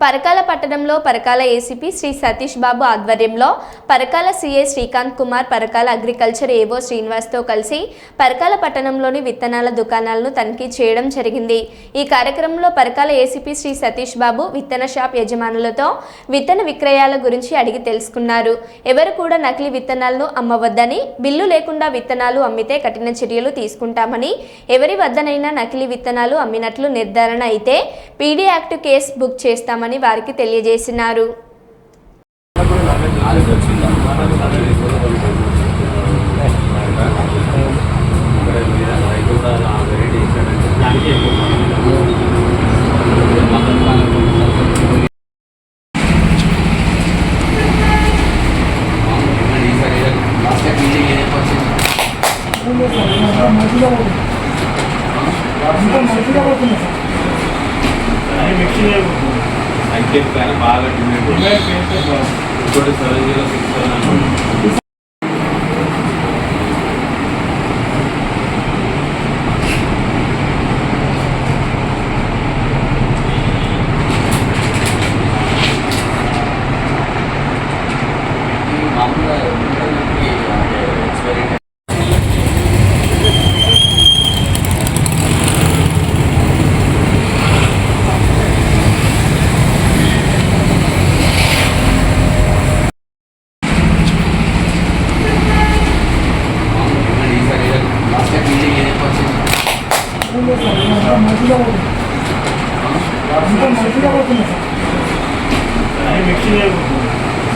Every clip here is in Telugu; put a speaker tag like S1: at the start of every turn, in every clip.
S1: పరకాల పట్టణంలో పరకాల ఏసీపీ శ్రీ సతీష్ బాబు ఆధ్వర్యంలో Parakala CA Srikanth Kumar Parakala agriculture AO శ్రీనివాస్తో కలిసి పరకాల పట్టణంలోని విత్తనాల దుకాణాలను తనిఖీ చేయడం జరిగింది. ఈ కార్యక్రమంలో పరకాల ఏసీపీ శ్రీ సతీష్ బాబు విత్తన షాప్ యజమానులతో విత్తన విక్రయాల గురించి అడిగి తెలుసుకున్నారు. ఎవరు కూడా నకిలీ విత్తనాలను అమ్మవద్దని బిల్లు లేకుండా విత్తనాలు అమ్మితే కఠిన చర్యలు తీసుకుంటామని ఎవరి వద్దనైనా నకిలీ విత్తనాలు అమ్మినట్లు నిర్ధారణ అయితే పీడీ యాక్ట్ కేసు బుక్ చేస్తామని వారికి తెలియజేసినారు.
S2: అంకెట్ పైన బాగా డిమాండ్ ఉంది. ఇంకోటి సెవెన్ జీరో సిక్స్ సెవెన్
S3: మామూలుగా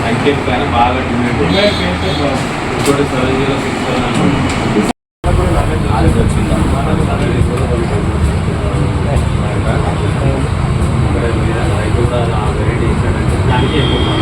S2: అంకెట్ పైన బాగా డిమాండ్ ఉంది. ఇంకోటి సెవెన్ జీరో సిక్స్ సెవెన్
S3: వచ్చిందా
S2: వెరైటీ దానికి ఎక్కువ